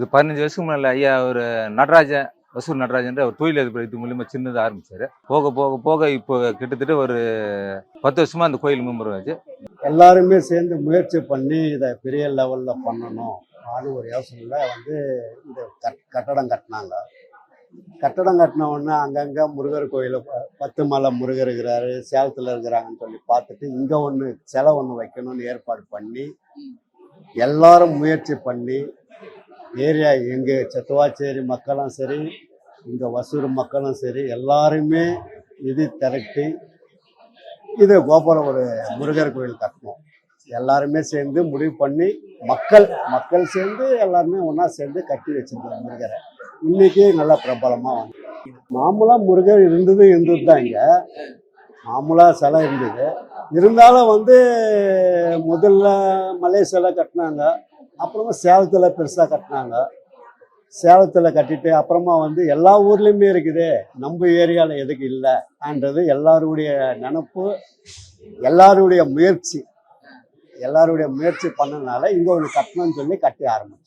இது பதினஞ்சு வருஷத்துக்கு முன்னாடி ஐயா ஒரு நடராஜன் வசூர் நடராஜன்ற ஒரு தொழிலதிபர் இது மூலியமாக சின்னதாக ஆரம்பிச்சாரு. போக போக போக இப்போ கிட்டத்தட்ட ஒரு பத்து வருஷமாக அந்த கோயில் மும்முறை வச்சு எல்லாருமே சேர்ந்து முயற்சி பண்ணி இதை பெரிய லெவலில் பண்ணணும். அது ஒரு யோசனையில் வந்து இந்த கட் கட்டடம் கட்டினாங்க. கட்டடம் கட்டினவுடனே அங்கங்கே முருகர் கோயில் பத்து மலை முருகர் இருக்கிறாரு சேலத்தில் இருக்கிறாங்கன்னு சொல்லி பார்த்துட்டு இங்கே ஒன்று சிலை ஒன்று வைக்கணும்னு ஏற்பாடு பண்ணி எல்லாரும் முயற்சி பண்ணி ஏரியா எங்கள் சத்துவாச்சேரி மக்களும் சரி இங்கே வசூர் மக்களும் சரி எல்லாருமே நிதி திரட்டி இது கோபுரம் ஒரு முருகர் கோயில் கட்டணும். எல்லாருமே சேர்ந்து முடிவு பண்ணி மக்கள் மக்கள் சேர்ந்து எல்லாருமே ஒன்றா சேர்ந்து கட்டி வச்சிருக்காங்க முருகரை. இன்னைக்கு நல்லா பிரபலமாக வந்து. மாமூலாக முருகர் இருந்தது இருந்தது தான் இங்கே. மாமூலாக சிலை இருந்தது. இருந்தாலும் வந்து முதல்ல மலை சிலை கட்டினாங்க. அப்புறமா சேலத்தில் பெருசாக கட்டினாங்க. சேலத்தில் கட்டிட்டு அப்புறமா வந்து எல்லா ஊர்லேயுமே இருக்குது. நம்ம ஏரியாவில் எதுக்கு இல்லைன்றது எல்லாருடைய நினப்பு எல்லாருடைய முயற்சி எல்லாருடைய முயற்சி பண்ணனால இங்கே ஒன்று கட்டணும்னு சொல்லி கட்டி ஆரம்பிச்சு